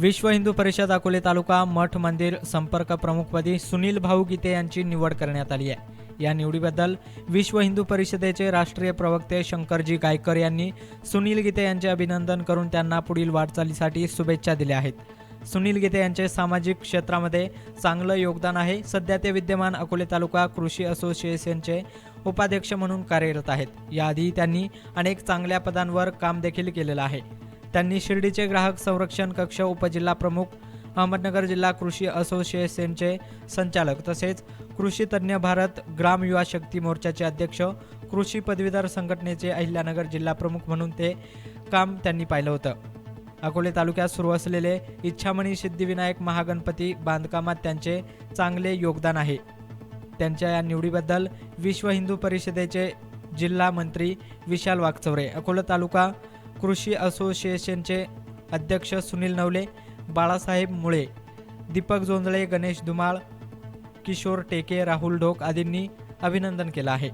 विश्व हिंदू परिषद अकोले तालुका मठ मंदिर संपर्क प्रमुखपदी सुनील भाऊ गीते यांची निवड करण्यात आली आहे. या निवडीबद्दल विश्व हिंदू परिषदेचे राष्ट्रीय प्रवक्ते शंकरजी गायकर यांनी सुनील गीते यांचे अभिनंदन करून त्यांना पुढील वाटचालीसाठी शुभेच्छा दिल्या आहेत. सुनील गीते यांचे सामाजिक क्षेत्रामध्ये चांगलं योगदान आहे. सध्या ते विद्यमान अकोले तालुका कृषी असोसिएशनचे उपाध्यक्ष म्हणून कार्यरत आहेत. याआधी त्यांनी अनेक चांगल्या पदांवर काम देखील केलेलं आहे. त्यांनी शिर्डीचे ग्राहक संरक्षण कक्ष उपजिल्हा प्रमुख अहमदनगर जिल्हा कृषी असोसिएशनचे संचालक तसेच कृषी तज्ज्ञ भारत ग्राम युवा शक्ती मोर्चाचे अध्यक्ष कृषी पदवीधर संघटनेचे अहिल्यानगर जिल्हा प्रमुख म्हणून ते काम त्यांनी पाहिलं होतं. अकोले तालुक्यात सुरू असलेले इच्छामणी सिद्धिविनायक महागणपती बांधकामात त्यांचे चांगले योगदान आहे. त्यांच्या या निवडीबद्दल विश्व हिंदू परिषदेचे जिल्हा मंत्री विशाल वागचौरे अकोला तालुका कृषी असोसिएशनचे अध्यक्ष सुनील नवले बाळासाहेब मुळे दीपक जोंधळे गणेश धुमाळ किशोर टेके राहुल ढोक आदींनी अभिनंदन केलं आहे.